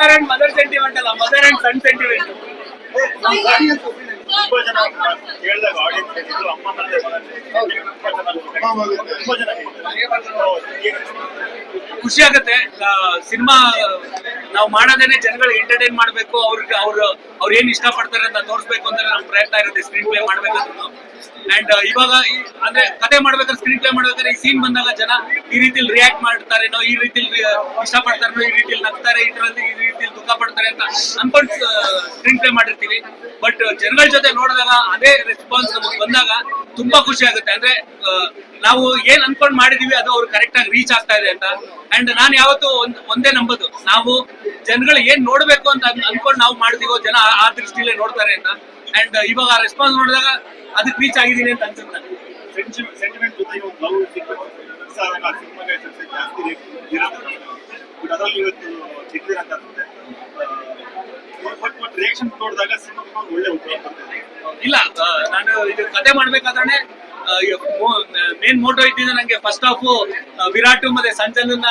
Father and mother sentiment ಅಲ್ಲ mother and son sentiment ತುಂಬಾ ಜನ ಕೇಳಿದಾಗ ಆಡಿಯನ್ಸ್ ಹೇಳಿದ್ರು ಅಮ್ಮ ಮತ್ತೆ ತುಂಬಾ ಜನ ತುಂಬಾ ಜನ ಖುಷಿ ಆಗುತ್ತೆ. ಸಿನಿಮಾ, ನಾವು ಮಾಡೋದೇನೆ ಜನಗಳಿಗೆ ಎಂಟರ್ಟೈನ್ ಮಾಡ್ಬೇಕು, ಅವ್ರಿಗೆ ಅವ್ರು ಅವ್ರು ಏನ್ ಇಷ್ಟ ಪಡ್ತಾರೆ ಅಂತ ತೋರಿಸ್ಬೇಕು ಅಂತ ನಮ್ ಪ್ರಯತ್ನ ಇರುತ್ತೆ ಸ್ಕ್ರೀನ್ ಪ್ಲೇ ಮಾಡ್ಬೇಕಂತ ಅಂಡ್ ಇವಾಗ ಅಂದ್ರೆ ಕತೆ ಮಾಡ್ಬೇಕಾದ್ರೆ ಸ್ಕ್ರೀನ್ ಪ್ಲೇ ಮಾಡ್ಬೇಕಾದ್ರೆ ಈ ಸೀನ್ ಬಂದಾಗ ಜನ ಈ ರೀತಿ ರಿಯಾಕ್ಟ್ ಮಾಡ್ತಾರೇನೋ ಈ ರೀತಿ ಇಷ್ಟ ಪಡ್ತಾರೇನೋ ಈ ರೀತಿ ನಗ್ತಾರೆ ಇದ್ರಲ್ಲಿ ಈ ರೀತಿ ದುಃಖ ಪಡ್ತಾರೆ ಅಂತ ಅನ್ಕೊಂಡ್ ಸ್ಕ್ರೀನ್ ಪ್ಲೇ ಮಾಡಿರ್ತೀವಿ. ಬಟ್ ಜನಗಳ ಜೊತೆ ನೋಡಿದಾಗ ಅದೇ ರೆಸ್ಪಾನ್ಸ್ ನಮಗೆ ಬಂದಾಗ ತುಂಬಾ ಖುಷಿ ಆಗುತ್ತೆ. ಅಂದ್ರೆ ನಾವು ಏನ್ ಅನ್ಕೊಂಡ್ ಮಾಡಿದೀವಿ ಅದು ಅವ್ರು ಕರೆಕ್ಟ್ ಆಗಿ ರೀಚ್ ಆಗ್ತಾ ಇದೆ ಅಂತ. ಅಂಡ್ ನಾನು ಯಾವತ್ತೂ ಒಂದ್ ಒಂದೇ ನಂಬೋದು. ನಾವು ಜನಗಳು ಏನ್ ನೋಡ್ಬೇಕು ಅಂತ ಅನ್ಕೊಂಡು ನಾವು ಮಾಡ್ತೀವೋ ಜನ ಆ- ದೃಷ್ಟಿಲೇ ನೋಡ್ತಾರೆ ಅಂತ. ಅಂಡ್ ಇವಾಗ ರೆಸ್ಪಾನ್ಸ್ ನೋಡಿದಾಗ ಅದಕ್ಕೆ ರೀಚ್ ಆಗಿದ್ದೀನಿ ಅಂತ ಅನ್ಸುತ್ತೆ. ಇಲ್ಲ ನಾನು ಇದು ಕತೆ ಮಾಡ್ಬೇಕಾದ್ರೆ ಮೇನ್ ಮೋಟೋ ಇದ್ದಿದ್ದು ನಂಗೆ ಫಸ್ಟ್ ಹಾಫ್ ವಿರಾಟ್ ಮತ್ತೆ ಸಂಜನನ್ನ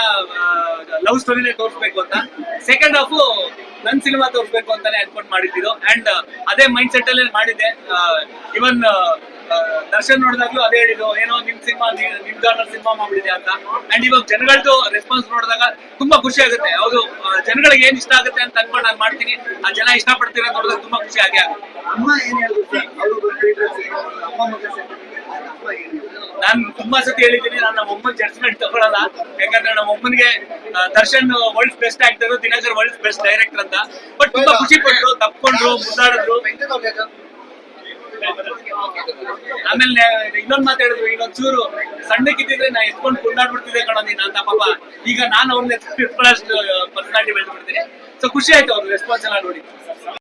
ಲವ್ ಸ್ಟೋರಿನೇ ತೋರಿಸ್ಬೇಕು ಅಂತ. ಸೆಕೆಂಡ್ ಹಾಫ್ ನನ್ ಸಿನಿಮಾ ತೋರಿಸ್ಬೇಕು ಅಂತಾನೆ ಅನ್ಕೊಂಡ್ ಮಾಡಿದ್ದು. ಅಂಡ್ ಅದೇ ಮೈಂಡ್ ಸೆಟ್ ಅಲ್ಲಿ ಮಾಡಿದ್ದೆ. ಇವನ್ ದರ್ಶನ್ ನೋಡಿದಾಗ್ಲೂ ಅದೇ ಹೇಳಿದ್ರು ಏನೋ ನಿಮ್ ಸಿನಿಮಾ ನಿಮ್ ಜಾನರ್ ಸಿನಿಮಾ ಮಾಡಿದೆ ಅಂತ. ಅಂಡ್ ಇವಾಗ ಜನಗಳದ್ದು ರೆಸ್ಪಾನ್ಸ್ ನೋಡಿದಾಗ ತುಂಬಾ ಖುಷಿ ಆಗುತ್ತೆ. ಹೌದು ಜನಗಳಿಗೆ ಏನ್ ಇಷ್ಟ ಆಗುತ್ತೆ ಅಂತ ಅನ್ಕೊಂಡು ನಾನು ಮಾಡ್ತೀನಿ. ಆ ಜನ ಇಷ್ಟ ಪಡ್ತೀರಾ ನೋಡಿದಾಗ ತುಂಬಾ ಖುಷಿ ಆಗೇ ಆಗುತ್ತೆ ಅಮ್ಮ ಏನ್ ಹೇಳಿದ್ರು ಸರ್ ಅವರು ಅಮ್ಮ ಮಗ sentiment ಅಮ್ಮ ಏನ್ ಹೇಳಿದ್ರು ನಾನು ತುಂಬಾ ಸತಿ ಹೇಳಿದ್ದೀನಿ ನಾನು ನಮ್ಮ ಅಮ್ಮನ ಜಡ್ಜ್ಮೆಂಟ್ ತಗೊಳಲ್ಲ. ಯಾಕಂದ್ರೆ ನಮ್ಮ ಅಮ್ಮನಿಗೆ Darshan world best actor Dinakar world best director ಅಂತ. ಬಟ್ ತುಂಬಾ ಖುಷಿ ಪಟ್ಟರು ತಪ್ಕೊಂಡ್ರು ಮುದ್ದಾಡಿದ್ರು. ಆಮೇಲೆ ಇನ್ನೊಂದ್ ಮಾತಾಡಿದ್ರು ಇನ್ನೊಂದ್ ಚೂರು ಸಣ್ಣಕ್ಕಿದ್ದಿದ್ರೆ ನಾ ಎತ್ಕೊಂಡು ಕುಂದಾಡ್ಬಿಡ್ತಿದ್ದೆ ಕಣ ನೀನ್ ಅಂತ ಪಾಪ. ಈಗ ನಾನು ಅವ್ರನ್ನ ಎತ್ಕೊಳ್ಳೋಷ್ಟು ಪರ್ಸನಾಲಿಟಿ ಬೆಳೆದ್ಬಿಡ್ತೀನಿ. ಸೊ ಖುಷಿ ಆಯ್ತು ಅವ್ರ ರೆಸ್ಪಾನ್ಸ್ ಎಲ್ಲ ನೋಡಿ.